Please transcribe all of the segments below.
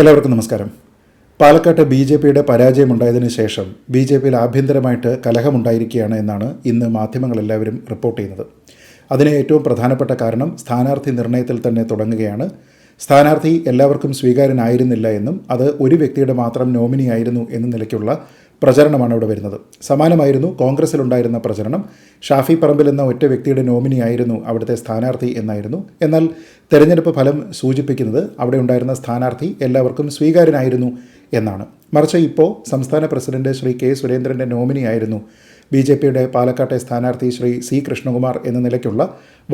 എല്ലാവർക്കും നമസ്കാരം. പാലക്കാട്ട് ബി ജെ പിയുടെ പരാജയമുണ്ടായതിനു ശേഷം ബി ജെ പിയിൽ ആഭ്യന്തരമായിട്ട് കലഹമുണ്ടായിരിക്കുകയാണ് എന്നാണ് ഇന്ന് മാധ്യമങ്ങളെല്ലാവരും റിപ്പോർട്ട് ചെയ്യുന്നത്. അതിന് ഏറ്റവും പ്രധാനപ്പെട്ട കാരണം സ്ഥാനാർത്ഥി നിർണയത്തിൽ തന്നെ തുടങ്ങുകയാണ്. സ്ഥാനാർത്ഥി എല്ലാവർക്കും സ്വീകാര്യനായിരുന്നില്ല എന്നും അത് ഒരു വ്യക്തിയുടെ മാത്രം നോമിനി ആയിരുന്നു എന്ന നിലയ്ക്കുള്ള പ്രചരണമാണ് ഇവിടെ വരുന്നത്. സമാനമായിരുന്നു കോൺഗ്രസിലുണ്ടായിരുന്ന പ്രചരണം. ഷാഫി പറമ്പിൽ എന്ന ഒറ്റ വ്യക്തിയുടെ നോമിനി ആയിരുന്നു അവിടുത്തെ സ്ഥാനാർത്ഥി എന്നായിരുന്നു. എന്നാൽ തെരഞ്ഞെടുപ്പ് ഫലം സൂചിപ്പിക്കുന്നത് അവിടെ ഉണ്ടായിരുന്ന സ്ഥാനാർത്ഥി എല്ലാവർക്കും സ്വീകാര്യനായിരുന്നു എന്നാണ്. മറിച്ച് ഇപ്പോൾ സംസ്ഥാന പ്രസിഡന്റ് ശ്രീ കെ സുരേന്ദ്രന്റെ നോമിനിയായിരുന്നു ബി ജെ പിയുടെ പാലക്കാട്ടെ സ്ഥാനാർത്ഥി ശ്രീ സി കൃഷ്ണകുമാർ എന്ന നിലയ്ക്കുള്ള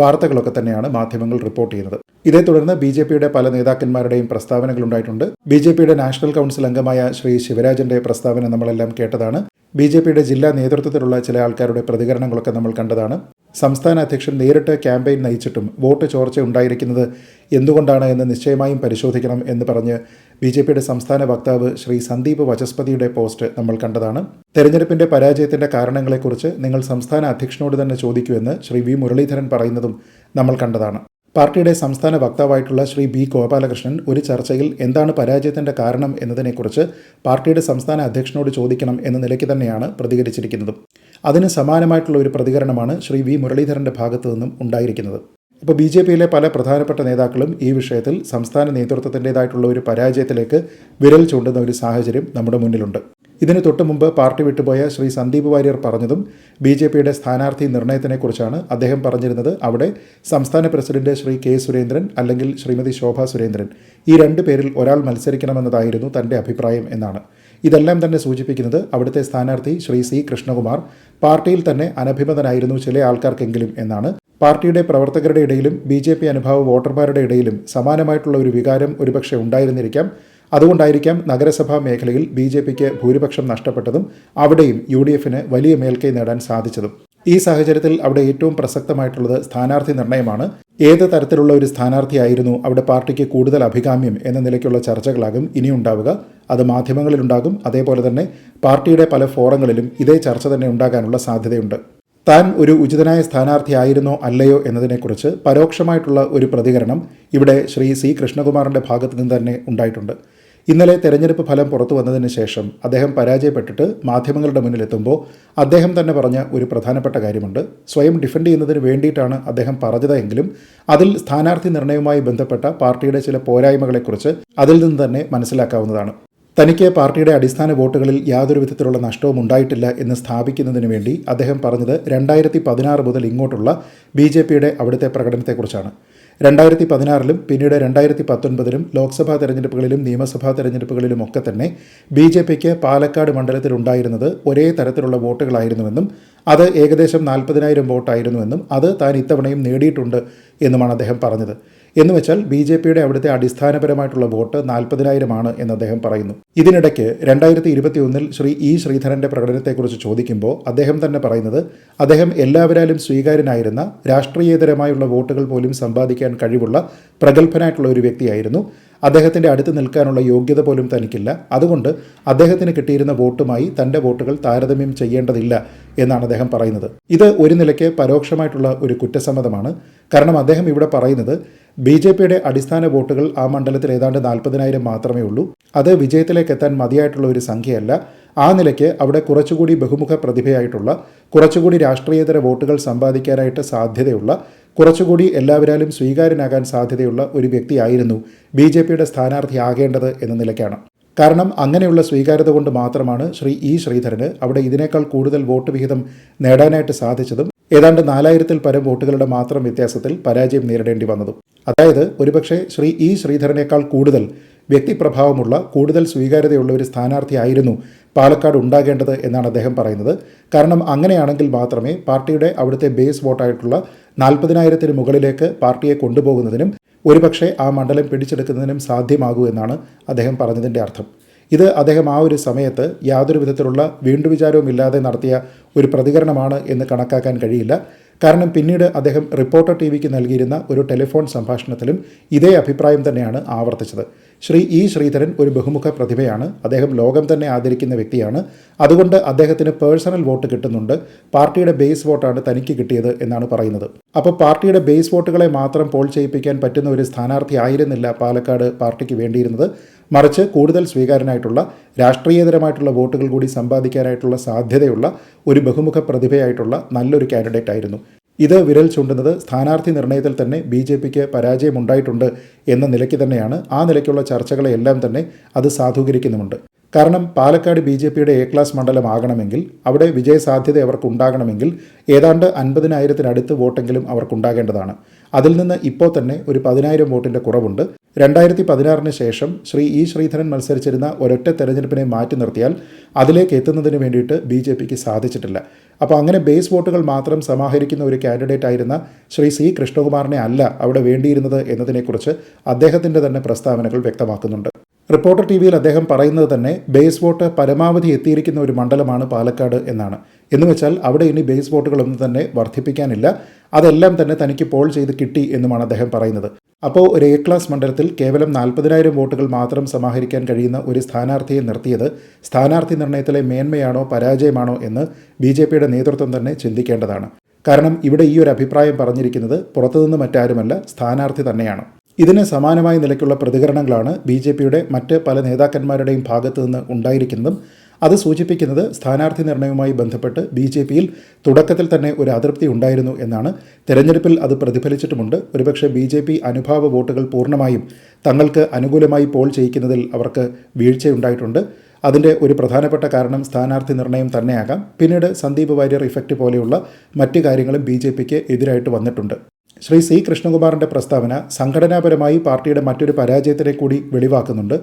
വാർത്തകളൊക്കെ തന്നെയാണ് മാധ്യമങ്ങൾ റിപ്പോർട്ട് ചെയ്യുന്നത്. ഇതേ തുടർന്ന് ബി ജെ പിയുടെ പല നേതാക്കന്മാരുടെയും പ്രസ്താവനകൾ ഉണ്ടായിട്ടുണ്ട്. ബി ജെ പിയുടെ നാഷണൽ കൗൺസിൽ അംഗമായ ശ്രീ ശിവരാജന്റെ പ്രസ്താവന നമ്മളെല്ലാം കേട്ടതാണ്. ബി ജെ പിയുടെ ജില്ലാ നേതൃത്വത്തിലുള്ള ചില ആൾക്കാരുടെ പ്രതികരണങ്ങളൊക്കെ നമ്മൾ കണ്ടതാണ്. സംസ്ഥാന അധ്യക്ഷൻ നേരിട്ട് ക്യാമ്പയിൻ നയിച്ചിട്ടും വോട്ട് ചോർച്ച ഉണ്ടായിരിക്കുന്നത് എന്തുകൊണ്ടാണ് എന്ന് നിശ്ചയമായും പരിശോധിക്കണം എന്ന് പറഞ്ഞ് ബി ജെ പിയുടെ സംസ്ഥാന വക്താവ് ശ്രീ സന്ദീപ് വചസ്പതിയുടെ പോസ്റ്റ് നമ്മൾ കണ്ടതാണ്. തെരഞ്ഞെടുപ്പിന്റെ പരാജയത്തിന്റെ കാരണങ്ങളെക്കുറിച്ച് നിങ്ങൾ സംസ്ഥാന അധ്യക്ഷനോട് തന്നെ ചോദിക്കൂ എന്ന് ശ്രീ വി മുരളീധരൻ പറയുന്നതും നമ്മൾ കണ്ടതാണ്. പാർട്ടിയുടെ സംസ്ഥാന വക്താവായിട്ടുള്ള ശ്രീ ബി ഗോപാലകൃഷ്ണൻ ഒരു ചർച്ചയിൽ എന്താണ് പരാജയത്തിന്റെ കാരണം എന്നതിനെക്കുറിച്ച് പാർട്ടിയുടെ സംസ്ഥാന അധ്യക്ഷനോട് ചോദിക്കണം എന്ന നിലയ്ക്ക് തന്നെയാണ് പ്രതികരിച്ചിരിക്കുന്നത്. അതിന് സമാനമായിട്ടുള്ള ഒരു പ്രതികരണമാണ് ശ്രീ വി മുരളീധരന്റെ ഭാഗത്തു നിന്നും ഉണ്ടായിരിക്കുന്നത്. ഇപ്പോൾ ബി ജെ പിയിലെ പല പ്രധാനപ്പെട്ട നേതാക്കളും ഈ വിഷയത്തിൽ സംസ്ഥാന നേതൃത്വത്തിന്റെതായിട്ടുള്ള ഒരു പരാജയത്തിലേക്ക് വിരൽ ചൂണ്ടുന്ന ഒരു സാഹചര്യം നമ്മുടെ മുന്നിലുണ്ട്. ഇതിന് തൊട്ടു മുമ്പ് പാർട്ടി വിട്ടുപോയ ശ്രീ സന്ദീപ് വാര്യർ പറഞ്ഞതും ബി ജെ പിയുടെ സ്ഥാനാർത്ഥി നിർണയത്തിനെക്കുറിച്ചാണ് അദ്ദേഹം പറഞ്ഞിരുന്നത്. അവിടെ സംസ്ഥാന പ്രസിഡന്റ് ശ്രീ കെ സുരേന്ദ്രൻ അല്ലെങ്കിൽ ശ്രീമതി ശോഭ സുരേന്ദ്രൻ ഈ രണ്ടു പേരിൽ ഒരാൾ മത്സരിക്കണമെന്നതായിരുന്നു തന്റെ അഭിപ്രായം എന്നാണ്. ഇതെല്ലാം തന്നെ സൂചിപ്പിക്കുന്നത് അവിടുത്തെ സ്ഥാനാർത്ഥി ശ്രീ സി കൃഷ്ണകുമാർ പാർട്ടിയിൽ തന്നെ അനഭിമതനായിരുന്നു ചില ആൾക്കാർക്കെങ്കിലും എന്നാണ്. പാർട്ടിയുടെ പ്രവർത്തകരുടെ ഇടയിലും ബി ജെ പി അനുഭാവ വോട്ടർമാരുടെ ഇടയിലും സമാനമായിട്ടുള്ള ഒരു വികാരം ഒരുപക്ഷെ ഉണ്ടായിരുന്നിരിക്കാം. അതുകൊണ്ടായിരിക്കാം നഗരസഭാ മേഖലയിൽ ബി ജെ പിക്ക് ഭൂരിപക്ഷം നഷ്ടപ്പെട്ടതും അവിടെയും യു ഡി എഫിന് വലിയ മേൽക്കൈ നേടാൻ സാധിച്ചതും. ഈ സാഹചര്യത്തിൽ അവിടെ ഏറ്റവും പ്രസക്തമായിട്ടുള്ളത് സ്ഥാനാർത്ഥി നിർണയമാണ്. ഏത് തരത്തിലുള്ള ഒരു സ്ഥാനാർത്ഥിയായിരുന്നു അവിടെ പാർട്ടിക്ക് കൂടുതൽ അഭികാമ്യം എന്ന നിലയ്ക്കുള്ള ചർച്ചകളാകും ഇനിയുണ്ടാവുക. അത് മാധ്യമങ്ങളിലുണ്ടാകും. അതേപോലെ തന്നെ പാർട്ടിയുടെ പല ഫോറങ്ങളിലും ഇതേ ചർച്ച തന്നെ ഉണ്ടാകാനുള്ള സാധ്യതയുണ്ട്. താൻ ഒരു ഉചിതനായ സ്ഥാനാർത്ഥിയായിരുന്നോ അല്ലയോ എന്നതിനെക്കുറിച്ച് പരോക്ഷമായിട്ടുള്ള ഒരു പ്രതികരണം ഇവിടെ ശ്രീ സി കൃഷ്ണകുമാറിന്റെ ഭാഗത്തു നിന്ന് തന്നെ ഉണ്ടായിട്ടുണ്ട്. ഇന്നലെ തെരഞ്ഞെടുപ്പ് ഫലം പുറത്തു വന്നതിന് ശേഷം അദ്ദേഹം പരാജയപ്പെട്ടിട്ട് മാധ്യമങ്ങളുടെ മുന്നിലെത്തുമ്പോൾ അദ്ദേഹം തന്നെ പറഞ്ഞ ഒരു പ്രധാനപ്പെട്ട കാര്യമുണ്ട്. സ്വയം ഡിഫെൻഡ് ചെയ്യുന്നതിന് വേണ്ടിയിട്ടാണ് അദ്ദേഹം പറഞ്ഞതെങ്കിലും അതിൽ സ്ഥാനാർത്ഥി നിർണയവുമായി ബന്ധപ്പെട്ട പാർട്ടിയുടെ ചില പോരായ്മകളെക്കുറിച്ച് അതിൽ നിന്ന് തന്നെ മനസ്സിലാക്കാവുന്നതാണ്. തനിക്ക് പാർട്ടിയുടെ അടിസ്ഥാന വോട്ടുകളിൽ യാതൊരു വിധത്തിലുള്ള നഷ്ടവും ഉണ്ടായിട്ടില്ല എന്ന് സ്ഥാപിക്കുന്നതിന് വേണ്ടി അദ്ദേഹം പറഞ്ഞത് രണ്ടായിരത്തി പതിനാറ് മുതൽ ഇങ്ങോട്ടുള്ള ബി ജെ പിയുടെ അവിടുത്തെ പ്രകടനത്തെക്കുറിച്ചാണ്. രണ്ടായിരത്തി പതിനാറിലും പിന്നീട് രണ്ടായിരത്തി പത്തൊൻപതിലും ലോക്സഭാ തെരഞ്ഞെടുപ്പുകളിലും നിയമസഭാ തെരഞ്ഞെടുപ്പുകളിലും ഒക്കെ തന്നെ ബി ജെ പിക്ക് പാലക്കാട് മണ്ഡലത്തിലുണ്ടായിരുന്നത് ഒരേ തരത്തിലുള്ള വോട്ടുകളായിരുന്നുവെന്നും അത് ഏകദേശം നാൽപ്പതിനായിരം വോട്ടായിരുന്നുവെന്നും അത് താൻ ഇത്തവണയും നേടിയിട്ടുണ്ട് എന്നുമാണ് അദ്ദേഹം പറഞ്ഞത്. എന്ന് വെച്ചാൽ ബി ജെ പിയുടെ അവിടുത്തെ അടിസ്ഥാനപരമായിട്ടുള്ള വോട്ട് നാൽപ്പതിനായിരമാണ് എന്ന് അദ്ദേഹം പറയുന്നു. ഇതിനിടയ്ക്ക് രണ്ടായിരത്തി ഇരുപത്തി ഒന്നിൽ ശ്രീ ഇ ശ്രീധരന്റെ പ്രകടനത്തെക്കുറിച്ച് ചോദിക്കുമ്പോൾ അദ്ദേഹം തന്നെ പറയുന്നത് അദ്ദേഹം എല്ലാവരാലും സ്വീകാര്യനായിരുന്ന രാഷ്ട്രീയേതരമായുള്ള വോട്ടുകൾ പോലും സമ്പാദിക്കാൻ കഴിവുള്ള പ്രഗത്ഭനായിട്ടുള്ള ഒരു വ്യക്തിയായിരുന്നു. അദ്ദേഹത്തിന്റെ അടുത്ത് നിൽക്കാനുള്ള യോഗ്യത പോലും തനിക്കില്ല. അതുകൊണ്ട് അദ്ദേഹത്തിന് കിട്ടിയിരുന്ന വോട്ടുമായി തന്റെ വോട്ടുകൾ താരതമ്യം ചെയ്യേണ്ടതില്ല എന്നാണ് അദ്ദേഹം പറയുന്നത്. ഇത് ഒരു നിലയ്ക്ക് പരോക്ഷമായിട്ടുള്ള ഒരു കുറ്റസമ്മതമാണ്. കാരണം അദ്ദേഹം ഇവിടെ പറയുന്നത് ബി ജെ പിയുടെ അടിസ്ഥാന വോട്ടുകൾ ആ മണ്ഡലത്തിൽ ഏതാണ്ട് നാൽപ്പതിനായിരം മാത്രമേ ഉള്ളൂ. അത് വിജയത്തിലേക്ക് എത്താൻ മതിയായിട്ടുള്ള ഒരു സംഖ്യയല്ല. ആ നിലയ്ക്ക് അവിടെ കുറച്ചുകൂടി ബഹുമുഖ പ്രതിഭയായിട്ടുള്ള കുറച്ചുകൂടി രാഷ്ട്രീയേതര വോട്ടുകൾ സമ്പാദിക്കാനായിട്ട് സാധ്യതയുള്ള കുറച്ചുകൂടി എല്ലാവരാലും സ്വീകാര്യനാകാൻ സാധ്യതയുള്ള ഒരു വ്യക്തിയായിരുന്നു ബി ജെ പിയുടെ സ്ഥാനാർത്ഥിയാകേണ്ടത് എന്ന നിലയ്ക്കാണ്. കാരണം അങ്ങനെയുള്ള സ്വീകാര്യത കൊണ്ട് മാത്രമാണ് ശ്രീ ഇ ശ്രീധരന് അവിടെ ഇതിനേക്കാൾ കൂടുതൽ വോട്ട് വിഹിതം നേടാനായിട്ട് സാധിച്ചതും ഏതാണ്ട് നാലായിരത്തിൽ പരം വോട്ടുകളുടെ മാത്രം വ്യത്യാസത്തിൽ പരാജയം നേരിടേണ്ടി വന്നതും. അതായത് ഒരുപക്ഷെ ശ്രീ ഇ ശ്രീധരനേക്കാൾ കൂടുതൽ വ്യക്തിപ്രഭാവമുള്ള കൂടുതൽ സ്വീകാര്യതയുള്ള ഒരു സ്ഥാനാർത്ഥിയായിരുന്നു പാലക്കാട് ഉണ്ടാകേണ്ടത് എന്നാണ് അദ്ദേഹം പറയുന്നത്. കാരണം അങ്ങനെയാണെങ്കിൽ മാത്രമേ പാർട്ടിയുടെ അവിടുത്തെ ബേസ് വോട്ടായിട്ടുള്ള നാൽപ്പതിനായിരത്തിന് മുകളിലേക്ക് പാർട്ടിയെ കൊണ്ടുപോകുന്നതിനും ഒരുപക്ഷെ ആ മണ്ഡലം പിടിച്ചെടുക്കുന്നതിനും സാധ്യമാകൂ എന്നാണ് അദ്ദേഹം പറഞ്ഞതിന്റെ അർത്ഥം. ഇത് അദ്ദേഹം ആ ഒരു സമയത്ത് യാതൊരു വിധത്തിലുള്ള വീണ്ടുവിചാരവും ഇല്ലാതെ നടത്തിയ ഒരു പ്രതികരണമാണ് എന്ന് കണക്കാക്കാൻ കഴിയില്ല. കാരണം പിന്നീട് അദ്ദേഹം റിപ്പോർട്ടർ ടി വിക്ക് നൽകിയിരുന്ന ഒരു ടെലിഫോൺ സംഭാഷണത്തിലും ഇതേ അഭിപ്രായം തന്നെയാണ് ആവർത്തിച്ചത്. ശ്രീ ഇ ശ്രീധരൻ ഒരു ബഹുമുഖ പ്രതിഭയാണ്. അദ്ദേഹം ലോകം തന്നെ ആദരിക്കുന്ന വ്യക്തിയാണ്. അതുകൊണ്ട് അദ്ദേഹത്തിന് പേഴ്സണൽ വോട്ട് കിട്ടുന്നുണ്ട്. പാർട്ടിയുടെ ബേസ് വോട്ടാണ് തനിക്ക് കിട്ടിയത് എന്നാണ് പറയുന്നത്. അപ്പോൾ പാർട്ടിയുടെ ബേസ് വോട്ടുകളെ മാത്രം പോൾ ചെയ്യിപ്പിക്കാൻ പറ്റുന്ന ഒരു സ്ഥാനാർത്ഥി ആയിരുന്നില്ല പാലക്കാട് പാർട്ടിക്ക് വേണ്ടിയിരുന്നത്. മറിച്ച് കൂടുതൽ സ്വീകാര്യനായിട്ടുള്ള രാഷ്ട്രീയതരമായിട്ടുള്ള വോട്ടുകൾ കൂടി സമ്പാദിക്കാനായിട്ടുള്ള സാധ്യതയുള്ള ഒരു ബഹുമുഖ പ്രതിഭയായിട്ടുള്ള നല്ലൊരു കാൻഡിഡേറ്റ് ആയിരുന്നു. ഇത് വിരൽ ചൂണ്ടുന്നത് സ്ഥാനാർത്ഥി നിർണയത്തിൽ തന്നെ ബി ജെ പിക്ക് പരാജയമുണ്ടായിട്ടുണ്ട് എന്ന നിലയ്ക്ക് തന്നെയാണ് ആ നിലയ്ക്കുള്ള ചർച്ചകളെല്ലാം തന്നെ അത് സാധൂകരിക്കുന്നുമുണ്ട്. കാരണം പാലക്കാട് ബി ജെ പിയുടെ എ ക്ലാസ് മണ്ഡലമാകണമെങ്കിൽ അവിടെ വിജയസാധ്യത അവർക്കുണ്ടാകണമെങ്കിൽ ഏതാണ്ട് അൻപതിനായിരത്തിനടുത്ത് വോട്ടെങ്കിലും അവർക്കുണ്ടാകേണ്ടതാണ്. അതിൽ നിന്ന് ഇപ്പോൾ തന്നെ ഒരു പതിനായിരം വോട്ടിന്റെ കുറവുണ്ട്. രണ്ടായിരത്തി പതിനാറിന് ശേഷം ശ്രീ ഇ ശ്രീധരൻ മത്സരിച്ചിരുന്ന ഒരൊറ്റ തെരഞ്ഞെടുപ്പിനെ മാറ്റി നിർത്തിയാൽ അതിലേക്ക് എത്തുന്നതിന് വേണ്ടിയിട്ട് ബി സാധിച്ചിട്ടില്ല. അപ്പോൾ അങ്ങനെ ബേസ് വോട്ടുകൾ മാത്രം സമാഹരിക്കുന്ന ഒരു കാൻഡിഡേറ്റ് ആയിരുന്ന ശ്രീ സി കൃഷ്ണകുമാറിനെ അല്ല അവിടെ വേണ്ടിയിരുന്നത് എന്നതിനെക്കുറിച്ച് അദ്ദേഹത്തിന്റെ തന്നെ പ്രസ്താവനകൾ വ്യക്തമാക്കുന്നുണ്ട്. റിപ്പോർട്ടർ ടി വിയിൽ അദ്ദേഹം പറയുന്നത് തന്നെ ബേസ് വോട്ട് പരമാവധി എത്തിയിരിക്കുന്ന ഒരു മണ്ഡലമാണ് പാലക്കാട് എന്നാണ്. എന്ന് വെച്ചാൽ അവിടെ ഇനി ബേസ് വോട്ടുകളൊന്നും തന്നെ വർദ്ധിപ്പിക്കാനില്ല. അതെല്ലാം തന്നെ തനിക്ക് പോൾ ചെയ്ത് കിട്ടി എന്നുമാണ് അദ്ദേഹം പറയുന്നത്. അപ്പോൾ ഒരു എ ക്ലാസ് മണ്ഡലത്തിൽ കേവലം നാൽപ്പതിനായിരം വോട്ടുകൾ മാത്രം സമാഹരിക്കാൻ കഴിയുന്ന ഒരു സ്ഥാനാർത്ഥിയെ നിർത്തിയത് സ്ഥാനാർത്ഥി നിർണയത്തിലെ മേന്മയാണോ പരാജയമാണോ എന്ന് ബി ജെ പിയുടെ നേതൃത്വം തന്നെ ചിന്തിക്കേണ്ടതാണ്. കാരണം ഇവിടെ ഈ ഒരു അഭിപ്രായം പറഞ്ഞിരിക്കുന്നത് പുറത്തുനിന്ന് മറ്റാരുമല്ല സ്ഥാനാർത്ഥി തന്നെയാണ്. ഇതിന് സമാനമായ നിലയ്ക്കുള്ള പ്രതികരണങ്ങളാണ് ബി ജെ പിയുടെ മറ്റ് പല നേതാക്കന്മാരുടെയും ഭാഗത്തു നിന്ന് ഉണ്ടായിരിക്കുന്നതും അത് സൂചിപ്പിക്കുന്നത് സ്ഥാനാർത്ഥി നിർണയവുമായി ബന്ധപ്പെട്ട് ബി ജെ പിയിൽ തുടക്കത്തിൽ തന്നെ ഒരു അതൃപ്തി ഉണ്ടായിരുന്നു എന്നാണ്. തെരഞ്ഞെടുപ്പിൽ അത് പ്രതിഫലിച്ചിട്ടുമുണ്ട്. ഒരുപക്ഷെ ബി ജെ പി അനുഭാവ വോട്ടുകൾ പൂർണമായും തങ്ങൾക്ക് അനുകൂലമായി പോൾ ചെയ്യിക്കുന്നതിൽ അവർക്ക് വീഴ്ചയുണ്ടായിട്ടുണ്ട്. അതിന്റെ ഒരു പ്രധാനപ്പെട്ട കാരണം സ്ഥാനാർത്ഥി നിർണയം തന്നെയാകാം. പിന്നീട് സന്ദീപ് വാര്യർ ഇഫക്റ്റ് പോലെയുള്ള മറ്റു കാര്യങ്ങളും ബി ജെ പിക്ക് എതിരായിട്ട് വന്നിട്ടുണ്ട്. ശ്രീ സി കൃഷ്ണകുമാറിന്റെ പ്രസ്താവന സംഘടനാപരമായി പാർട്ടിയുടെ മറ്റൊരു പരാജയത്തിനെ കൂടി വെളിവാക്കുന്നുണ്ട്.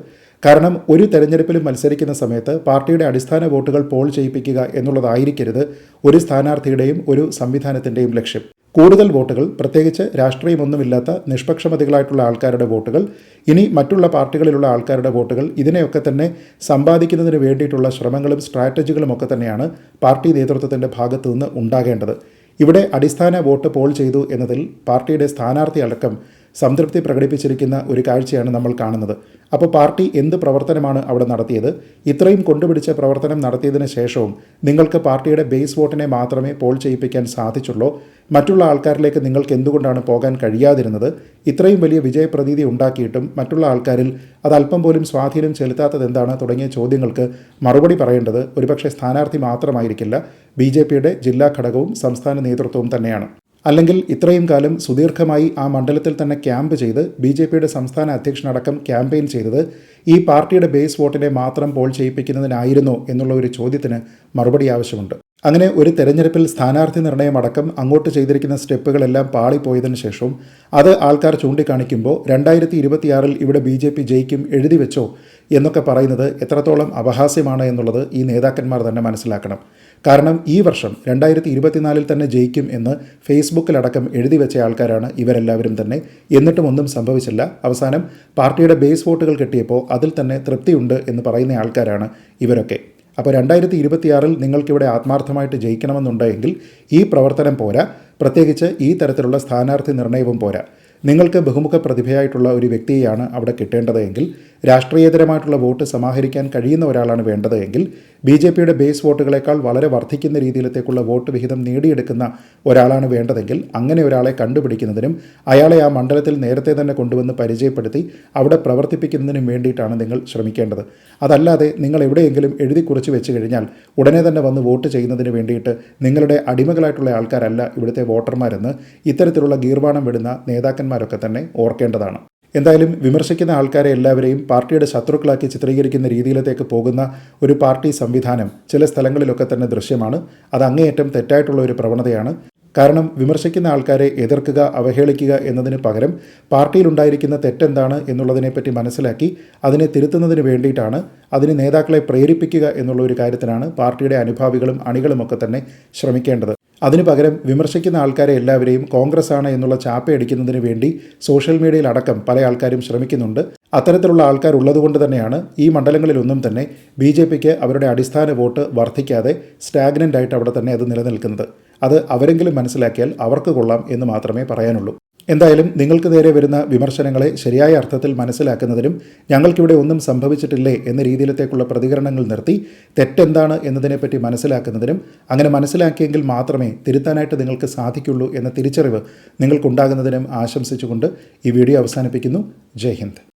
കാരണം ഒരു തെരഞ്ഞെടുപ്പിലും മത്സരിക്കുന്ന സമയത്ത് പാർട്ടിയുടെ അടിസ്ഥാന വോട്ടുകൾ പോൾ ചെയ്യിപ്പിക്കുക എന്നുള്ളതായിരിക്കരുത് ഒരു സ്ഥാനാർത്ഥിയുടെയും ഒരു സംവിധാനത്തിന്റെയും ലക്ഷ്യം. കൂടുതൽ വോട്ടുകൾ പ്രത്യേകിച്ച് രാഷ്ട്രീയമൊന്നുമില്ലാത്ത നിഷ്പക്ഷമതികളായിട്ടുള്ള ആൾക്കാരുടെ വോട്ടുകൾ ഇനി മറ്റുള്ള പാർട്ടികളിലുള്ള ആൾക്കാരുടെ വോട്ടുകൾ ഇതിനെയൊക്കെ തന്നെ സമ്പാദിക്കുന്നതിന് വേണ്ടിയിട്ടുള്ള ശ്രമങ്ങളും സ്ട്രാറ്റജികളും ഒക്കെ തന്നെയാണ് പാർട്ടി നേതൃത്വത്തിന്റെ ഭാഗത്തു നിന്ന് ഉണ്ടാകേണ്ടത്. ഇവിടെ അടിസ്ഥാന വോട്ട് പോൾ ചെയ്തു എന്നതിൽ പാർട്ടിയുടെ സ്ഥാനാർത്ഥി അടക്കം സംതൃപ്തി പ്രകടിപ്പിച്ചിരിക്കുന്ന ഒരു കാഴ്ചയാണ് നമ്മൾ കാണുന്നത്. അപ്പോൾ പാർട്ടി എന്ത് പ്രവർത്തനമാണ് അവിടെ നടത്തിയത്? ഇത്രയും കൊണ്ടുപിടിച്ച പ്രവർത്തനം നടത്തിയതിന് ശേഷവും നിങ്ങൾക്ക് പാർട്ടിയുടെ ബേസ് വോട്ടിനെ മാത്രമേ പോൾ ചെയ്യിപ്പിക്കാൻ സാധിച്ചുള്ളൂ? മറ്റുള്ള ആൾക്കാരിലേക്ക് നിങ്ങൾക്ക് എന്തുകൊണ്ടാണ് പോകാൻ കഴിയാതിരുന്നത്? ഇത്രയും വലിയ വിജയപ്രതീതി ഉണ്ടാക്കിയിട്ടും മറ്റുള്ള ആൾക്കാരിൽ അത് അല്പം പോലും സ്വാധീനം ചെലുത്താത്തത് എന്താണ് തുടങ്ങിയ ചോദ്യങ്ങൾക്ക് മറുപടി പറയേണ്ടത്? ഒരുപക്ഷെ സ്ഥാനാർത്ഥി മാത്രമായിരിക്കില്ല. ബി ജില്ലാ ഘടകവും സംസ്ഥാന നേതൃത്വവും തന്നെയാണ്. അല്ലെങ്കിൽ ഇത്രയും കാലം സുദീർഘമായി ആ മണ്ഡലത്തിൽ തന്നെ ക്യാമ്പ് ചെയ്ത് ബി ജെ പിയുടെ സംസ്ഥാന അധ്യക്ഷനടക്കം ക്യാമ്പയിൻ ചെയ്തത് ഈ പാർട്ടിയുടെ ബേസ് വോട്ടിനെ മാത്രം പോൾ ചെയ്യിപ്പിക്കുന്നതിനായിരുന്നോ എന്നുള്ള ഒരു ചോദ്യത്തിന് മറുപടി ആവശ്യമുണ്ട്. അങ്ങനെ ഒരു തെരഞ്ഞെടുപ്പിൽ സ്ഥാനാർത്ഥി നിർണയമടക്കം അങ്ങോട്ട് ചെയ്തിരിക്കുന്ന സ്റ്റെപ്പുകളെല്ലാം പാളിപ്പോയതിനു ശേഷവും അത് ആൾക്കാർ ചൂണ്ടിക്കാണിക്കുമ്പോൾ രണ്ടായിരത്തി ഇരുപത്തിയാറിൽ ഇവിടെ ബി ജെ പി ജയിക്കും എഴുതി വെച്ചോ എന്നൊക്കെ പറയുന്നത് എത്രത്തോളം അപഹാസ്യമാണ് എന്നുള്ളത് ഈ നേതാക്കന്മാർ തന്നെ മനസ്സിലാക്കണം. കാരണം ഈ വർഷം രണ്ടായിരത്തി ഇരുപത്തിനാലിൽ തന്നെ ജയിക്കും എന്ന് ഫേസ്ബുക്കിലടക്കം എഴുതി വെച്ച ആൾക്കാരാണ് ഇവരെല്ലാവരും തന്നെ. എന്നിട്ടും ഒന്നും സംഭവിച്ചില്ല. അവസാനം പാർട്ടിയുടെ ബേസ് വോട്ടുകൾ കിട്ടിയപ്പോൾ അതിൽ തന്നെ തൃപ്തിയുണ്ട് എന്ന് പറയുന്ന ആൾക്കാരാണ് ഇവരൊക്കെ. അപ്പോൾ രണ്ടായിരത്തി ഇരുപത്തിയാറിൽ നിങ്ങൾക്കിവിടെ ആത്മാർത്ഥമായിട്ട് ജയിക്കണമെന്നുണ്ടെങ്കിൽ ഈ പ്രവർത്തനം പോരാ. പ്രത്യേകിച്ച് ഈ തരത്തിലുള്ള സ്ഥാനാർത്ഥി നിർണയവും പോരാ. നിങ്ങൾക്ക് ബഹുമുഖ പ്രതിഭയായിട്ടുള്ള ഒരു വ്യക്തിയെയാണ് അവിടെ കിട്ടേണ്ടത് എങ്കിൽ രാഷ്ട്രീയതരമായിട്ടുള്ള വോട്ട് സമാഹരിക്കാൻ കഴിയുന്ന ഒരാളാണ് വേണ്ടത് എങ്കിൽ ബി ജെ പിയുടെ ബേസ് വോട്ടുകളെക്കാൾ വളരെ വർദ്ധിക്കുന്ന രീതിയിലത്തേക്കുള്ള വോട്ട് വിഹിതം നേടിയെടുക്കുന്ന ഒരാളാണ് വേണ്ടതെങ്കിൽ അങ്ങനെ ഒരാളെ കണ്ടുപിടിക്കുന്നതിനും അയാളെ ആ മണ്ഡലത്തിൽ നേരത്തെ തന്നെ കൊണ്ടുവന്ന് പരിചയപ്പെടുത്തി അവിടെ പ്രവർത്തിപ്പിക്കുന്നതിനും വേണ്ടിയിട്ടാണ് നിങ്ങൾ ശ്രമിക്കേണ്ടത്. അതല്ലാതെ നിങ്ങൾ എവിടെയെങ്കിലും എഴുതി കുറിച്ച് വെച്ച് കഴിഞ്ഞാൽ ഉടനെ തന്നെ വന്ന് വോട്ട് ചെയ്യുന്നതിന് വേണ്ടിയിട്ട് നിങ്ങളുടെ അടിമകളായിട്ടുള്ള ആൾക്കാരല്ല ഇവിടുത്തെ വോട്ടർമാരെന്ന് ഇത്തരത്തിലുള്ള ഗീർവാണം വിടുന്ന നേതാക്കന്മാരൊക്കെ തന്നെ ഓർക്കേണ്ടതാണ്. എന്തായാലും വിമർശിക്കുന്ന ആൾക്കാരെ എല്ലാവരെയും പാർട്ടിയുടെ ശത്രുക്കളാക്കി ചിത്രീകരിക്കുന്ന രീതിയിലത്തേക്ക് പോകുന്ന ഒരു പാർട്ടി സംവിധാനം ചില സ്ഥലങ്ങളിലൊക്കെ തന്നെ ദൃശ്യമാണ്. അത് അങ്ങേയറ്റം തെറ്റായിട്ടുള്ള ഒരു പ്രവണതയാണ്. കാരണം വിമർശിക്കുന്ന ആൾക്കാരെ എതിർക്കുക അവഹേളിക്കുക എന്നതിന് പകരം പാർട്ടിയിലുണ്ടായിരിക്കുന്ന തെറ്റെന്താണ് എന്നുള്ളതിനെപ്പറ്റി മനസ്സിലാക്കി അതിനെ തിരുത്തുന്നതിന് വേണ്ടിയിട്ടാണ് അതിന് നേതാക്കളെ പ്രേരിപ്പിക്കുക എന്നുള്ള ഒരു കാര്യത്തിനാണ് പാർട്ടിയുടെ അനുഭാവികളും അണികളുമൊക്കെ തന്നെ ശ്രമിക്കേണ്ടത്. അതിനു പകരം വിമർശിക്കുന്ന ആൾക്കാരെ എല്ലാവരെയും കോൺഗ്രസ് ആണ് എന്നുള്ള ചാപ്പയടിക്കുന്നതിന് വേണ്ടി സോഷ്യൽ മീഡിയയിൽ അടക്കം പല ആൾക്കാരും ശ്രമിക്കുന്നുണ്ട്. അത്തരത്തിലുള്ള ആൾക്കാർ ഉള്ളതുകൊണ്ട് തന്നെയാണ് ഈ മണ്ഡലങ്ങളിലൊന്നും തന്നെ ബി ജെ പിക്ക് അവരുടെ അടിസ്ഥാന വോട്ട് വർദ്ധിക്കാതെ സ്റ്റാഗ്നന്റ് ആയിട്ട് അവിടെ തന്നെ അത് നിലനിൽക്കുന്നത്. അത് അവരെങ്കിലും മനസ്സിലാക്കിയാൽ അവർക്ക് കൊള്ളാം എന്ന് മാത്രമേ പറയാനുള്ളൂ. എന്തായാലും നിങ്ങൾക്ക് നേരെ വരുന്ന വിമർശനങ്ങളെ ശരിയായ അർത്ഥത്തിൽ മനസ്സിലാക്കുന്നതിനും ഞങ്ങൾക്കിവിടെ ഒന്നും സംഭവിച്ചിട്ടില്ലേ എന്ന രീതിയിലത്തേക്കുള്ള പ്രതികരണങ്ങൾ നിർത്തി തെറ്റെന്താണ് എന്നതിനെപ്പറ്റി മനസ്സിലാക്കുന്നതിനും അങ്ങനെ മനസ്സിലാക്കിയെങ്കിൽ മാത്രമേ തിരുത്താനായിട്ട് നിങ്ങൾക്ക് സാധിക്കുള്ളൂ എന്ന തിരിച്ചറിവ് നിങ്ങൾക്കുണ്ടാകുന്നതിനും ആശംസിച്ചുകൊണ്ട് ഈ വീഡിയോ അവസാനിപ്പിക്കുന്നു. ജയ് ഹിന്ദ്.